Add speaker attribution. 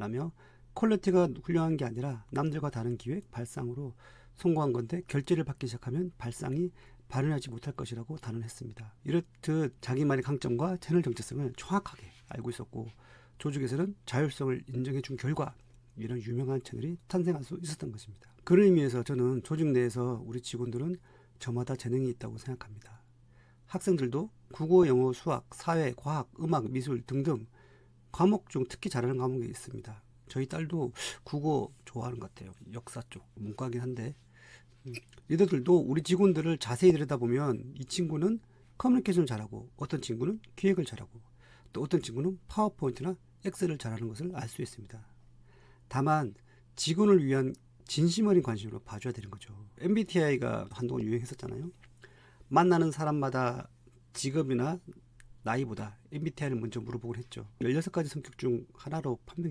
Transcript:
Speaker 1: 라며 퀄리티가 훌륭한 게 아니라 남들과 다른 기획 발상으로 성공한 건데 결제를 받기 시작하면 발상이 발현하지 못할 것이라고 단언했습니다. 이렇듯 자기만의 강점과 채널 정체성을 정확하게 알고 있었고 조직에서는 자율성을 인정해 준 결과 이런 유명한 채널이 탄생할 수 있었던 것입니다. 그런 의미에서 저는 조직 내에서 우리 직원들은 저마다 재능이 있다고 생각합니다. 학생들도 국어, 영어, 수학, 사회, 과학, 음악, 미술 등등 과목 중 특히 잘하는 과목이 있습니다. 저희 딸도 국어 좋아하는 것 같아요. 역사 쪽 문과긴 한데 음, 리더들도 우리 직원들을 자세히 들여다보면 이 친구는 커뮤니케이션을 잘하고 어떤 친구는 기획을 잘하고 또 어떤 친구는 파워포인트나 엑셀을 잘하는 것을 알 수 있습니다. 다만 직원을 위한 진심 어린 관심으로 봐줘야 되는 거죠. MBTI가 한동안 유행했었잖아요. 만나는 사람마다 직업이나 나이보다 MBTI를 먼저 물어보곤 했죠. 16가지 성격 중 하나로 판명이